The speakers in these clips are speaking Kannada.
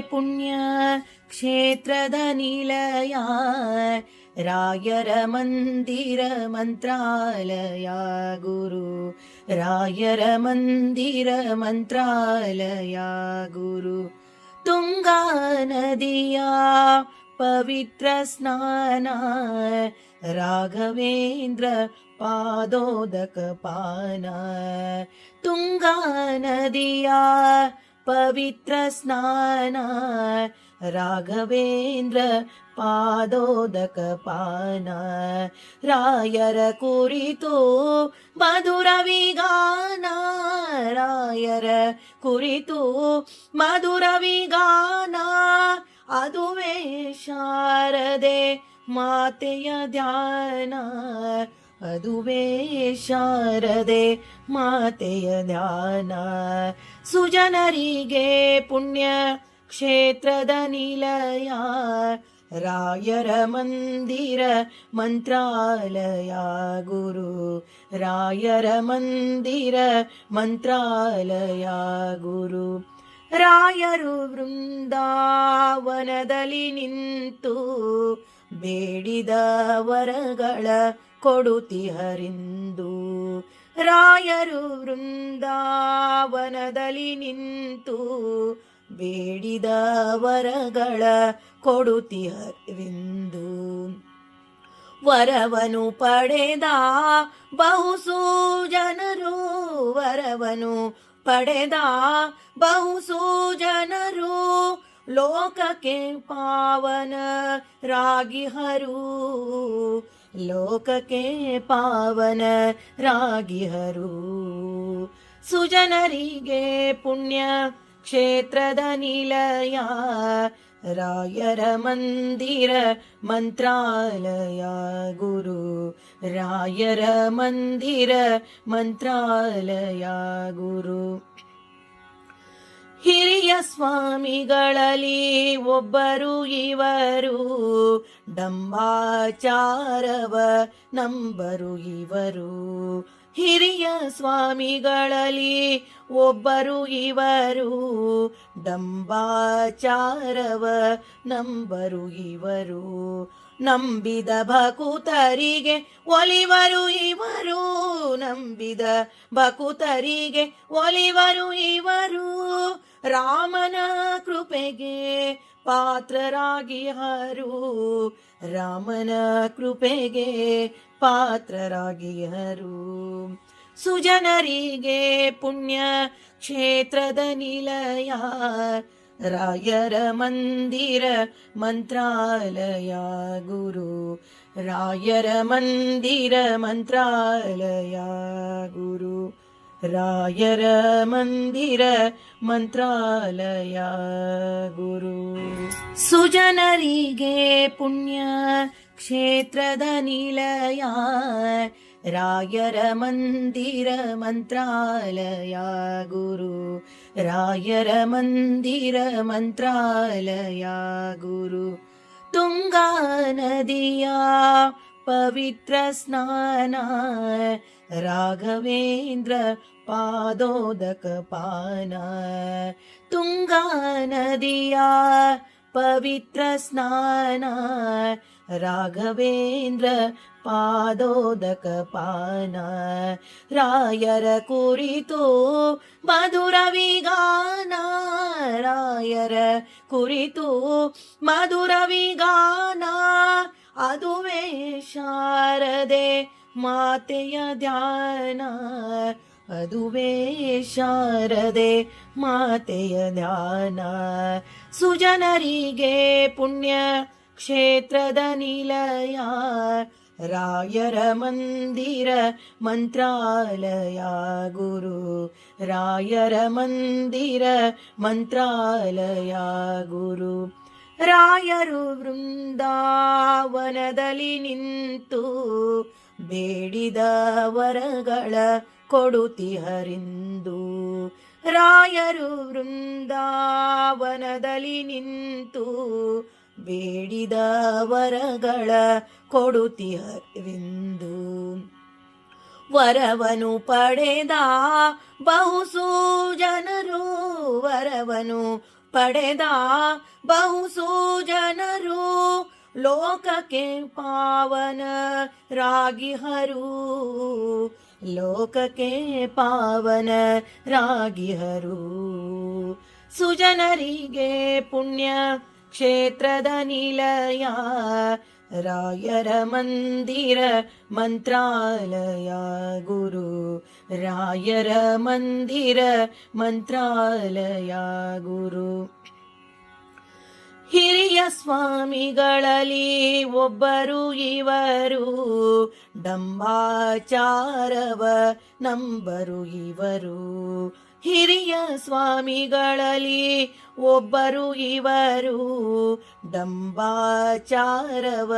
पुण्य क्षेत्र रायर मन्दिर मन्त्रालया गुरु रायर मन्दिर मन्त्रालया गुरु। तुङ्गानदया पवित्र स्नाना राघवेन्द्र पादोदकपाना। तुङ्गानदया पवित्रस्नाना राघवेन्द्र पादोदकपान रायर कुरितो मधुरविगाना रायर कुरितो मधुरवि गाना शारदे मातय ध्यान ಅದುವೇ ಶಾರದೆ ಮಾತೆಯ ಧ್ಯಾನ. ಸುಜನರಿಗೆ ಪುಣ್ಯ ಕ್ಷೇತ್ರದ ನಿಲಯ. ರಾಯರ ಮಂದಿರ ಮಂತ್ರಾಲಯ. ಗುರು ರಾಯರ ಮಂದಿರ ಮಂತ್ರಾಲಯ. ಗುರು ರಾಯರು ವೃಂದಾವನದಲ್ಲಿ ನಿಂತು ಬೇಡಿದ ವರಗಳ ಕೊಡುತಿಹರಿಂದು. ರಾಯರು ವೃಂದಾವನದಲ್ಲಿ ನಿಂತು ಬೇಡಿದ ವರಗಳ ಕೊಡುತಿಹರಿಂದು. ವರವನು ಪಡೆದ ಬಹುಸು ಜನರು, ವರವನು ಪಡೆದ ಬಹುಸು ಜನರು, ಲೋಕಕ್ಕೆ ಪಾವನ ರಾಗಿಹರು ಲೋಕಕ್ಕೆ ಪಾವನ ರಾಗಿಹರು ಸುಜನರಿಗೆ ಪುಣ್ಯ ಕ್ಷೇತ್ರದ ನಿಲಯ ರಾಯರ ಮಂದಿರ ಮಂತ್ರಾಲಯ ಗುರು ರಾಯರ ಮಂದಿರ ಮಂತ್ರಾಲಯ ಗುರು ಹಿರಿಯ ಸ್ವಾಮಿಗಳಲ್ಲಿ ಒಬ್ಬರು ಇವರು. ಡಂಬಾಚಾರವ ನಂಬರು ಇವರು. ಹಿರಿಯ ಸ್ವಾಮಿಗಳಲ್ಲಿ ಒಬ್ಬರು ಇವರು. ಡಂಬಾಚಾರವ ನಂಬರು ಇವರು. ನಂಬಿದ ಭಕುತರಿಗೆ ಒಲಿವರು ಇವರು, ನಂಬಿದ ಭಕುತರಿಗೆ ಒಲಿವರು ಇವರು. ರಾಮನ ಕೃಪೆಗೆ ಪಾತ್ರರಾಗಿ ಹರು ರಾಮನ ಕೃಪೆಗೆ ಪಾತ್ರರಾಗಿ ಹರು ಸುಜನರಿಗೆ ಪುಣ್ಯ ಕ್ಷೇತ್ರದ ನಿಲಯ रायर मन्दिर मन्त्रालया गुरु। रायर मन्दिर मन्त्रालया गुरु। रायर मन्दिर मन्त्रालया गुरु। सुजनरिगे पुण्य क्षेत्रद निलया रायर मन्दिर मन्त्रालया गुरु। रायरमन्दिरमन्त्रालया गुरु तुङ्गानदिया नद्या राघवेन्द्र पादोदकपान तुङ्गानदिया नद्या राघवेन्द्र ಪಾದೋದಕ ಪಾನ. ರಾಯರ ಕುರಿತು ಮಧುರ ವಿಗಾನ ರಾಯರ ಕುರಿತು ಮಧುರ ವಿಗಾನ ಅದುವೇ ಶಾರದೆ ಮಾತೆಯ ಧ್ಯಾನ. ಅದುವೇ ಶಾರದೆ ಮಾತೆಯ ಧ್ಯಾನ. ಸುಜನರಿಗೆ ಪುಣ್ಯ ಕ್ಷೇತ್ರದ ನಿಲಯ. ರಾಯರ ಮಂದಿರ ಮಂತ್ರಾಲಯ ಗುರು. ರಾಯರ ಮಂದಿರ ಮಂತ್ರಾಲಯ ಗುರು. ರಾಯರು ವೃಂದಾವನದಲ್ಲಿ ನಿಂತು ಬೇಡಿದ ವರಗಳ ಕೊಡುತಿಹರಿಂದು ರಾಯರು ವೃಂದಾವನದಲ್ಲಿ ನಿಂತು ಬೇಡಿದ ವರಗಳ ಕೊಡುತಿಹರಿಂದು ವರವನು ಪಡೆದ ಬಹುಸು ಜನರು, ವರವನು ಪಡೆದ ಬಹುಸು ಜನರು, ಲೋಕಕ್ಕೆ ಪಾವನ ರಾಗಿಹರು ಲೋಕಕ್ಕೆ ಪಾವನ ರಾಗಿಹರು ಸುಜನರಿಗೆ ಪುಣ್ಯ ಕ್ಷೇತ್ರದ ನಿಲಯ ರಾಯರ ಮಂದಿರ ಮಂತ್ರಾಲಯ ಗುರು ರಾಯರ ಮಂದಿರ ಮಂತ್ರಾಲಯ ಗುರು ಹಿರಿಯ ಸ್ವಾಮಿಗಳಲ್ಲಿ ಒಬ್ಬರು ಇವರು ಡಂಬಾಚಾರವ ನಂಬರು ಇವರು ಹಿರಿಯ ಸ್ವಾಮಿಗಳಲ್ಲಿ ಒಬ್ಬರು ಇವರು. ಡಂಬಾಚಾರವ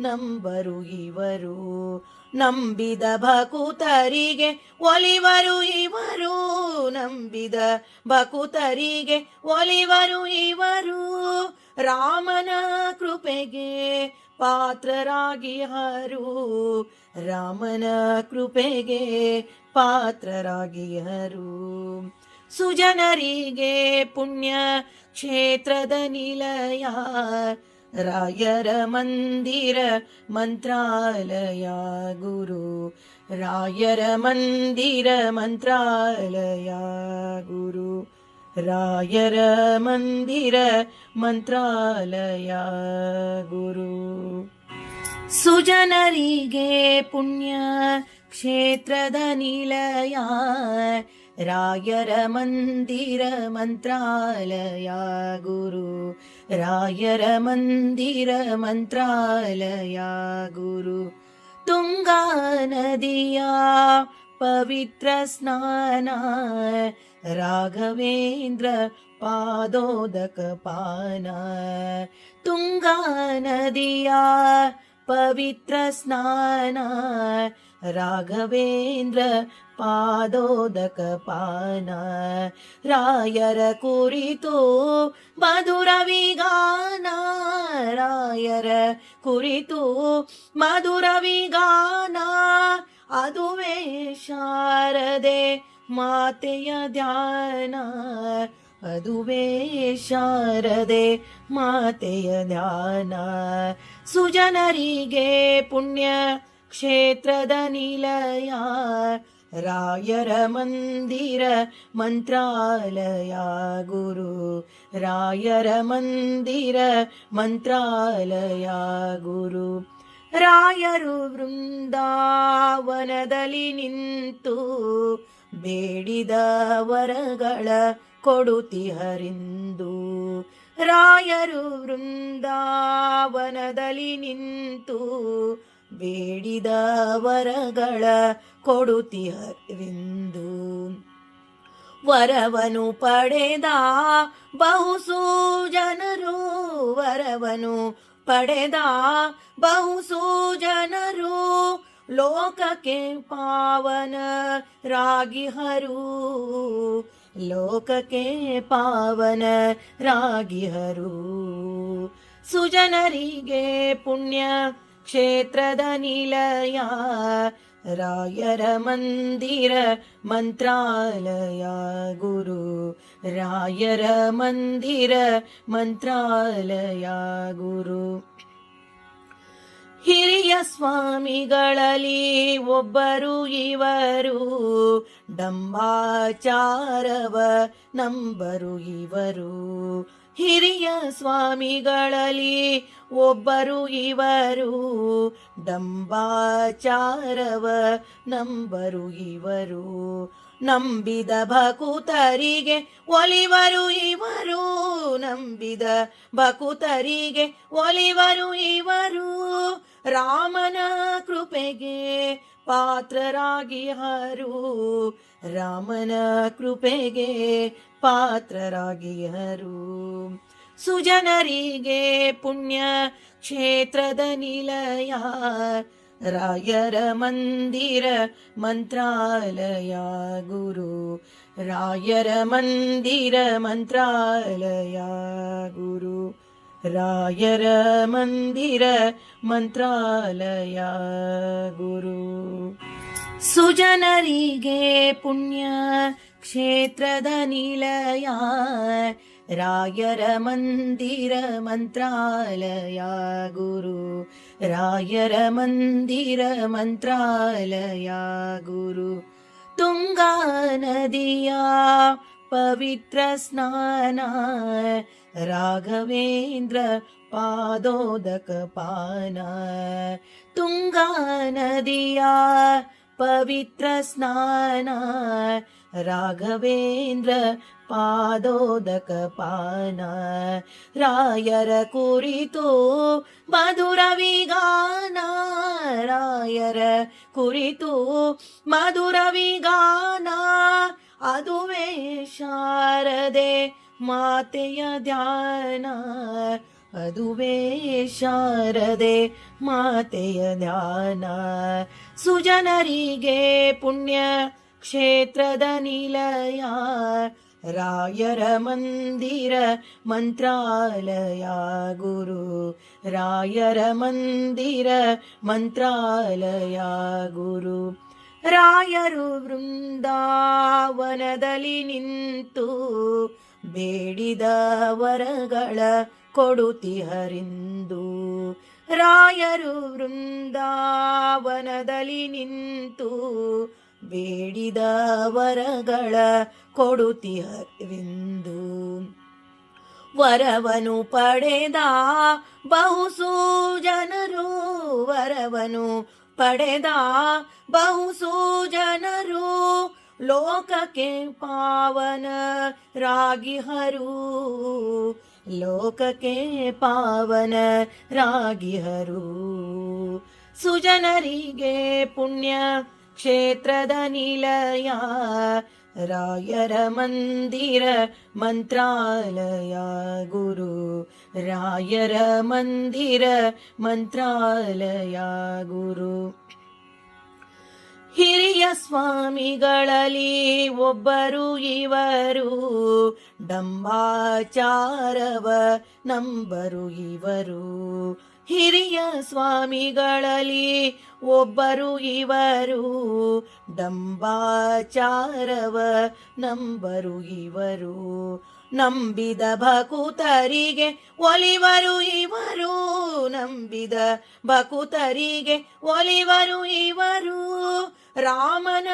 ನಂಬರು ಇವರು. ನಂಬಿದ ಭಕುತರಿಗೆ ಒಲಿವರು ಇವರು. ನಂಬಿದ ಭಕುತರಿಗೆ ಒಲಿವರು ಇವರು. ರಾಮನ ಕೃಪೆಗೆ ಪಾತ್ರರಾಗಿ ಹರು ರಾಮನ ಕೃಪೆಗೆ ಪಾತ್ರರಾಗಿ ಹರು ಸುಜನರಿಗೆ ಪುಣ್ಯ ಕ್ಷೇತ್ರದ ನಿಲಯ ರಾಯರ ಮಂದಿರ ಮಂತ್ರಾಲಯ ಗುರು ರಾಯರ ಮಂದಿರ ಮಂತ್ರಾಲಯ ಗುರು ರಾಯರ ಮಂದಿರ ಮಂತ್ರಾಲಯ ಗುರು ಸುಜನರಿಗೆ ಪುಣ್ಯ ಕ್ಷೇತ್ರದ ನಿಲಯ रायरमन्दिरमन्त्रालया गुरु रायरमन्दिरमन्त्रालया गुरु तुङ्गानदिया नदया राघवेन्द्र पादोदक तुङ्गानदिया तुङ्गा राघवेन्द्र पादोदकपान। रायर कुरितो मधुरविगान रायर कुरितो मधुरविगान गानाे शारदे मातया ध्यान। मधुवे शारदे मातया ध्यान। सुजनरिगे पुण्य ಕ್ಷೇತ್ರದ ನಿಲಯ ರಾಯರ ಮಂದಿರ ಮಂತ್ರಾಲಯ ಗುರು, ರಾಯರ ಮಂದಿರ ಮಂತ್ರಾಲಯ ಗುರು. ರಾಯರು ವೃಂದಾವನದಲ್ಲಿ ನಿಂತು ಬೇಡಿದ ವರಗಳ ಕೊಡುತಿಹರಿಂದು ರಾಯರು ವೃಂದಾವನದಲ್ಲಿ ನಿಂತು ಬೇಡಿದ ವರಗಳ ಕೊಡುತಿಹರಿಂದು ವರವನು ಪಡೆದ ಬಹುಸು ಜನರು ವರವನು ಪಡೆದ ಬಹುಸು ಜನರು ಲೋಕಕ್ಕೆ ಪಾವನ ರಾಗಿಹರು ಲೋಕಕ್ಕೆ ಪಾವನ ರಾಗಿಹರು ಸುಜನರಿಗೆ ಪುಣ್ಯ ಕ್ಷೇತ್ರದ ನಿಲಯ ರಾಯರ ಮಂದಿರ ಮಂತ್ರಾಲಯ ಗುರು ರಾಯರ ಮಂದಿರ ಮಂತ್ರಾಲಯ ಗುರು ಹಿರಿಯ ಸ್ವಾಮಿಗಳಲ್ಲಿ ಒಬ್ಬರು ಇವರು ಡಂಬಾಚಾರವ ನಂಬರು ಇವರು ಹಿರಿಯ ಸ್ವಾಮಿಗಳಲ್ಲಿ ಒಬ್ಬರು ಇವರು. ಡಂಬಾಚಾರವ ನಂಬರು ಇವರು. ನಂಬಿದ ಭಕುತರಿಗೆ ಒಲಿವರು ಇವರು. ನಂಬಿದ ಭಕುತರಿಗೆ ಒಲಿವರು ಇವರು. ರಾಮನ ಕೃಪೆಗೆ ಪಾತ್ರರಾಗಿ ಹರು ರಾಮನ ಕೃಪೆಗೆ ಪಾತ್ರರಾಗಿ ಹರು ಸುಜನರಿಗೆ ಪುಣ್ಯ ಕ್ಷೇತ್ರದ ನಿಲಯ, ರಾಯರ ಮಂದಿರ ಮಂತ್ರಾಲಯ ಗುರು, ರಾಯರ ಮಂದಿರ ಮಂತ್ರಾಲಯ ಗುರು, ರಾಯರ ಮಂದಿರ ಮಂತ್ರಾಲಯ ಗುರು. ಸುಜನರಿಗೆ ಪುಣ್ಯ क्षेत्रधनिलया रायर मन्दिर मन्त्रालया गुरु रायर मन्दिर मन्त्रालया गुरु तुङ्गानदिया पवित्रस्नाना राघवेन्द्र पादोदकपाना तुङ्गानदिया पवित्रस्नाना राघवेन्द्र पादोदकपान। रायर कुरितो मधुरविगान रायर कुरितो मधुरविगान गाना शारदे मातया ध्यान। अधुवे शारदे मातया ध्यान। सुजनरिगे पुण्य ಕ್ಷೇತ್ರದ ನಿಲಯ ರಾಯರ ಮಂದಿರ ಮಂತ್ರಾಲಯ ಗುರು, ರಾಯರ ಮಂದಿರ ಮಂತ್ರಾಲಯ ಗುರು. ರಾಯರು ವೃಂದಾವನದಲ್ಲಿ ನಿಂತು ಬೇಡಿದ ವರಗಳ ಕೊಡುತಿಹರಿಂದು ರಾಯರು ವೃಂದಾವನದಲ್ಲಿ ನಿಂತು ಬೇಡಿದ ವರಗಳ ಕೊಡುತಿಹರಿಂದು ವರವನು ಪಡೆದ ಬಹುಸು ಜನರು ವರವನು ಪಡೆದ ಬಹುಸು ಜನರು ಲೋಕಕ್ಕೆ ಪಾವನ ರಾಗಿಹರು ಲೋಕಕ್ಕೆ ಪಾವನ ರಾಗಿಹರು ಸುಜನರಿಗೆ ಪುಣ್ಯ ಕ್ಷೇತ್ರದ ನಿಲಯ ರಾಯರ ಮಂದಿರ ಮಂತ್ರಾಲಯ ಗುರು ರಾಯರ ಮಂದಿರ ಮಂತ್ರಾಲಯ ಗುರು ಹಿರಿಯ ಸ್ವಾಮಿಗಳಲ್ಲಿ ಒಬ್ಬರು ಇವರು ಡಂಬಾಚಾರವ ನಂಬರು ಇವರು ಹಿರಿಯ ಸ್ವಾಮಿಗಳಲ್ಲಿ ಒಬ್ಬರು ಇವರು. ಡಂಬಾಚಾರವ ನಂಬರು ಇವರು. ನಂಬಿದ ಭಕುತರಿಗೆ ಒಲಿವರು ಇವರು. ನಂಬಿದ ಭಕುತರಿಗೆ ಒಲಿವರು ಇವರು. ರಾಮನ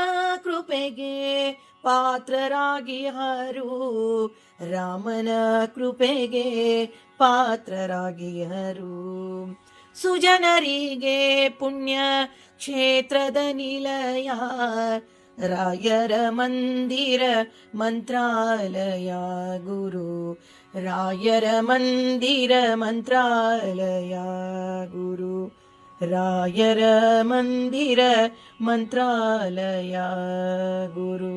ಕೃಪೆಗೆ ಪಾತ್ರರಾಗಿ ಹರು ರಾಮನ ಕೃಪೆಗೆ ಪಾತ್ರರಾಗಿ ಹರು ಸುಜನರಿಗೆ ಪುಣ್ಯ ಕ್ಷೇತ್ರದ ನಿಲಯ, ರಾಯರ ಮಂದಿರ ಮಂತ್ರಾಲಯ ಗುರು, ರಾಯರ ಮಂದಿರ ಮಂತ್ರಾಲಯ ಗುರು, ರಾಯರ ಮಂದಿರ ಮಂತ್ರಾಲಯ ಗುರು.